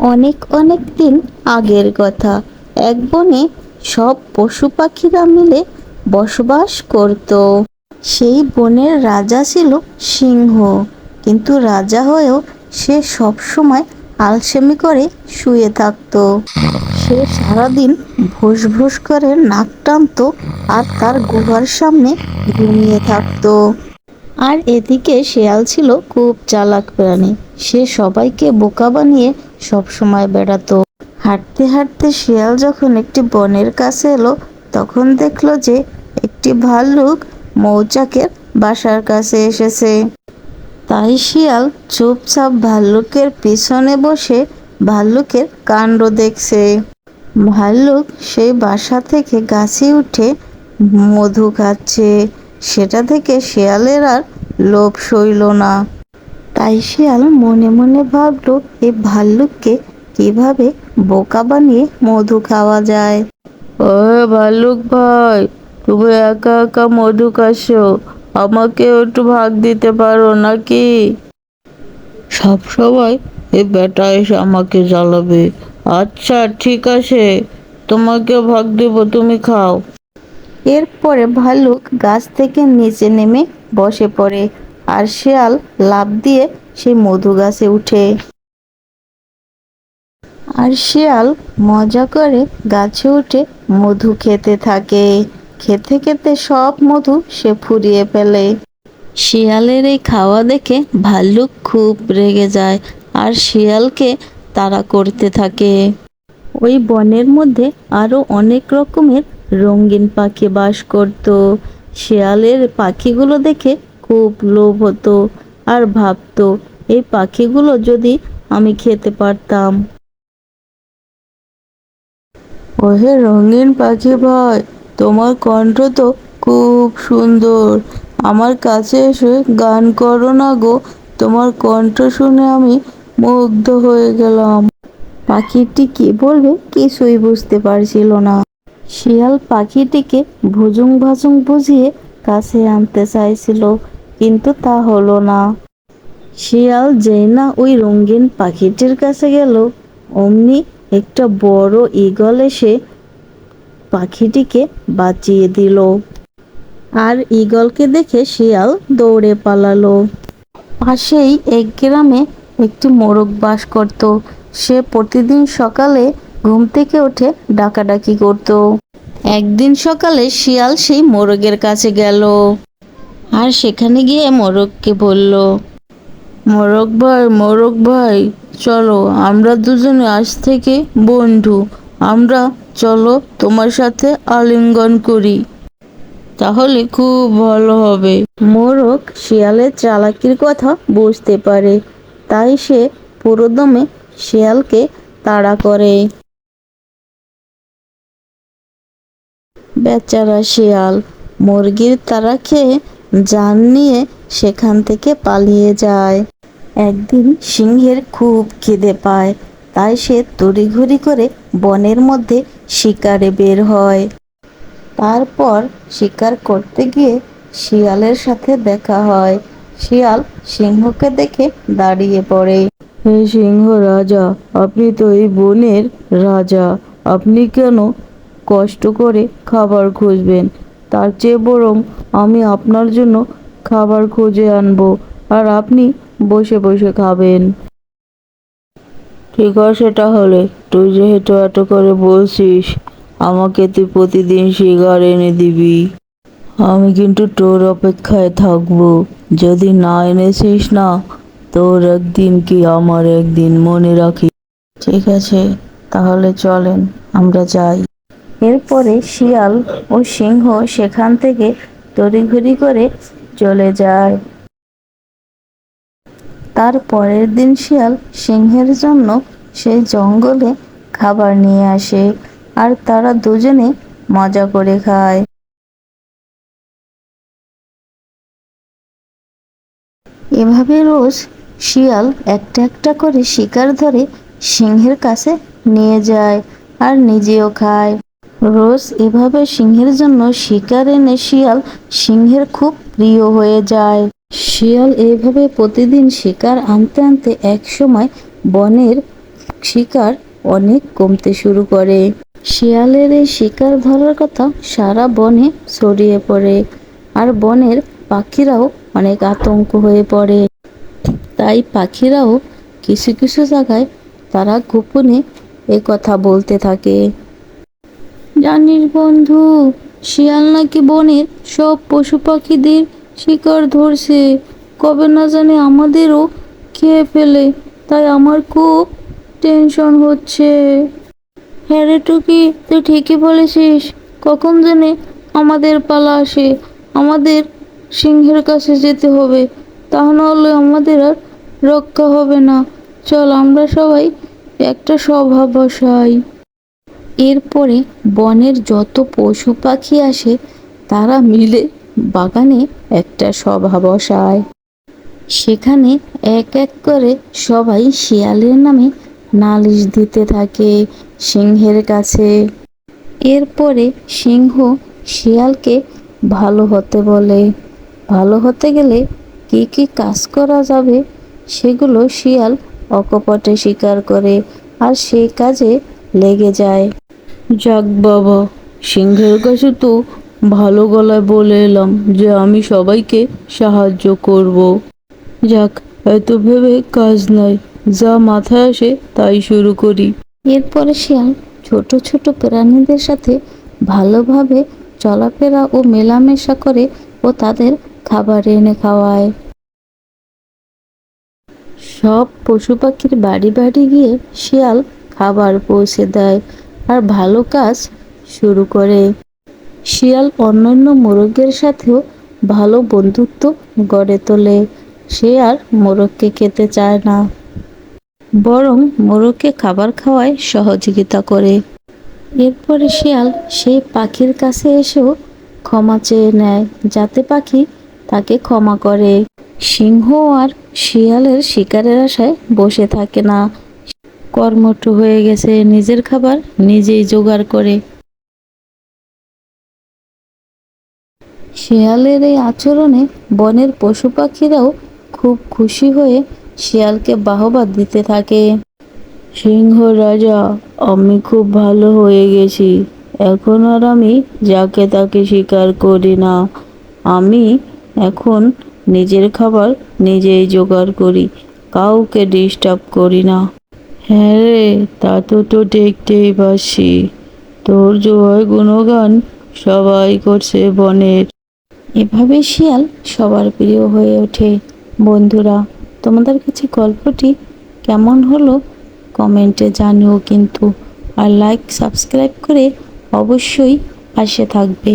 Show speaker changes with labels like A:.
A: অনেক অনেক দিন আগের কথা। এক বনে সব পশু পাখিরা মিলে বসবাস করত। সেই বনের রাজা ছিল সিংহ। কিন্তু রাজা হয়েও সে সব সময় আলসেমি করে শুয়ে থাকতো। সে সারাদিন ভুস ভুস করে নাক টানতো আর তার গুহার সামনে ঘুমিয়ে থাকতো। আর এদিকে শেয়াল ছিল খুব চালাক প্রাণী। সে সবাইকে বোকা বানিয়ে সব সময় বেড়াতো। হাঁটতে হাঁটতে শিয়াল যখন একটি বনের কাছে এলো, তখন দেখল যে একটি ভাল্লুক মৌচাকের বাসার কাছে এসেছে। তাই শিয়াল চুপচাপ ভাল্লুকের পিছনে বসে ভাল্লুকের কাণ্ড দেখছে। ভাল্লুক সেই বাসা থেকে গাছে উঠে মধু খাচ্ছে। সেটা থেকে শিয়ালের আর লোভ সইল না। তাই শিয়াল মনে মনে ভাবলো এই ভাল্লুককে কীভাবে বোকা বানিয়ে মধু খাওয়া যায়?
B: ও ভাল্লুক ভাই তুমি একা একা মধু খাচ্ছো আমাকে একটু ভাগ দিতে পারো নাকি? সব সময় এই বেটা এসে আমাকে জ্বালাবে। আচ্ছা ঠিক আছে তোমাকে ভাগ দেব তুমি খাও।
A: এরপরে ভাল্লুক গাছ থেকে নিচে নেমে বসে পড়ে। আর শিয়াল লাফ দিয়ে সেই মধু গাছে উঠে। আর শিয়াল মজা করে গাছে উঠে মধু খেতে থাকে। খেতে খেতে সব মধু সে ফুরিয়ে ফেলে। শিয়ালের এই খাওয়া দেখে ভাল্লুক খুব রেগে যায় আর শিয়ালকে তাড়া করতে থাকে। ওই বনের মধ্যে আরও অনেক রকমের রঙিন পাখি বাস করত। শিয়ালের পাখিগুলো দেখে খুব লোভ হতো আর ভাবতো এই পাখিগুলো যদি আমি খেতে পারতাম।
B: ওহে রঙিন পাখি ভাই তোমার কণ্ঠ তো খুব সুন্দর। আমার কাছে এসে গান করো না গো তোমার কণ্ঠ শুনে আমি মুগ্ধ হয়ে গেলাম।
A: পাখিটি কি বলবে কিছুই বুঝতে পারছিল না। শিয়াল পাখিটিকে ভুজুং ভাজুং বুঝিয়ে কাছে আনতে চাইছিল। কিন্তু তা হলো না। শিয়াল যেই না ওই রঙিন পাখিটির কাছে গেল। অমনি একটা বড় ঈগল এসে পাখিটিকে বাঁচিয়ে দিল। আর ঈগলকে দেখে শিয়াল দৌড়ে পালালো। পাশেই এক গ্রামে একটি মোরগ বাস করত। সে প্রতিদিন সকালে ঘুম থেকে উঠে ডাকাডাকি করত। একদিন সকালে শিয়াল সেই মোরগের কাছে গেল। আর সেখানে গিয়ে মোরগকে বলল,
B: মোরগ ভাই মোরগ ভাই, চলো, আমরা দুজনে আজ থেকে বন্ধু। আমরা, চলো, তোমার সাথে আলিঙ্গন করি। তাহলে খুব ভালো হবে।
A: মোরগ শিয়ালের চালাকির কথা বুঝতে পারে। তাই সে পুরোদমে শিয়ালকে তাড়া করে। বেচারা শিয়াল মুরগির তারা খেয়ে জান নিয়ে সেখান থেকে পালিয়ে যায়। একদিন সিংহের খুব খিদে পায়, তাই সে তড়িঘড়ি করে বনের মধ্যে শিকারে বের হয়। তারপর শিকার করতে গিয়ে শিয়ালের সাথে দেখা হয়। শিয়াল সিংহকে দেখে দাঁড়িয়ে পড়ে।
B: হে সিংহ রাজা, আপনি তো এই বনের রাজা। আপনি কেন কষ্ট করে খাবার খুঁজবেন? তার চেয়ে বরং আমি আপনার জন্য খাবার খুঁজে আনব আর আপনি বসে বসে খাবেন। ঠিক আছে তাহলে, তুই যেহেতু এত করে বলছিস, আমাকে তুই প্রতিদিন শিকার এনে দিবি। আমি কিন্তু তোর অপেক্ষায় থাকব। যদি না এনেছিস না, তোর একদিন কি আমার একদিন মনে রাখি
A: ঠিক আছে, তাহলে চলেন, আমরা যাই। এরপরে শিয়াল ও সিংহ সেখান থেকে তড়িঘড়ি করে চলে যায়। তার পরের দিন শিয়াল সিংহের জন্য সেই জঙ্গলে খাবার নিয়ে আসে আর তারা দুজনে মজা করে খায়। এভাবে রোজ শিয়াল একটা একটা করে শিকার ধরে সিংহের কাছে নিয়ে যায় আর নিজেও খায়। রোজ এভাবে সিংহের জন্য শিকার এনে শিয়াল সিংহের খুব প্রিয় হয়ে যায়। শিয়াল এইভাবে প্রতিদিন শিকার আনতে আনতে এক সময় বনের শিকার অনেক কমতে শুরু করে। শিয়ালের এই শিকার ধরার কথা সারা বনে ছড়িয়ে পড়ে আর বনের পাখিরাও অনেক আতঙ্ক হয়ে পড়ে। তাই পাখিরাও কিছু কিছু জায়গায় তারা গোপনে এ কথা বলতে থাকে। জানিস বন্ধু, শিয়াল নাকি বনের সব পশু পাখিদের শিকার ধরছে। কবে না জানে আমাদেরও খেয়ে ফেলে, তাই আমার খুব টেনশন হচ্ছে। হ্যাঁ টুকি, তুই ঠিকই বলেছিস, কখন জানে আমাদের পালা আসে, আমাদের সিংহের কাছে যেতে হবে, তা নাহলে আমাদের আর রক্ষা হবে না। চল আমরা সবাই একটা সভা বসাই। এরপরে বনের যত পশু পাখি আসে, তারা মিলে বাগানে একটা সভা বসায়। সেখানে এক এক করে সবাই শিয়ালের নামে নালিশ দিতে থাকে সিংহের কাছে। এরপরে সিংহ শিয়ালকে ভালো হতে বলে। ভালো হতে গেলে কি কি কাজ করা যাবে, সেগুলো শিয়াল অকপটে স্বীকার করে আর সেই কাজে লেগে যায়।
B: যাক বাবা, সিংহের কাছে তো ভালো গলায় বলে এলাম যে আমি সবাইকে সাহায্য করব। যাক, এত ভেবে কাজ নাই, যা মাথায় আসে তাই শুরু করি।
A: এরপরে শিয়াল ছোট ছোট প্রাণীদের সাথে ভালোভাবে চলাফেরা ও মেলামেশা করে ও তাদের খাবার এনে খাওয়ায়। সব পশু পাখির বাড়ি বাড়ি গিয়ে শিয়াল খাবার পৌঁছে দেয়। আর ভালো কাজ শুরু করে। শিয়াল অন্যান্য মোরগের সাথেও ভালো বন্ধুত্ব গড়ে তোলে। সে আর মোরগকে খেতে চায় না। বরং মোরগকে খাবার খাওয়ায় সহযোগিতা করে। এরপরে শিয়াল সেই পাখির কাছে এসেও ক্ষমা চেয়ে নেয়, যাতে পাখি তাকে ক্ষমা করে। সিংহ আর শিয়ালের শিকারের আশায় বসে থাকে না। কর্মঠ হয়ে গেছে নিজের খাবার নিজেই জোগাড় করে। শিয়ালের এই আচরণে বনের পশু পাখিরাও খুব খুশি হয়ে শিয়ালকে বাহবা দিতে থাকে।
B: সিংহ রাজা, আমি খুব ভালো হয়ে গেছি। এখন আর আমি যাকে তাকে শিকার করি না। আমি এখন নিজের খাবার নিজেই জোগাড় করি, কাউকে ডিস্টার্ব করি না। হ্যাঁ রে, তা তো তো দেখতেই পাচ্ছি। তোর জয় গুণগান সবাই করছে বনের।
A: এভাবে শিয়াল সবার প্রিয় হয়ে ওঠে। বন্ধুরা, তোমাদের কাছে গল্পটি কেমন হলো কমেন্টে জানিও কিন্তু। আর লাইক সাবস্ক্রাইব করে অবশ্যই পাশে থাকবে।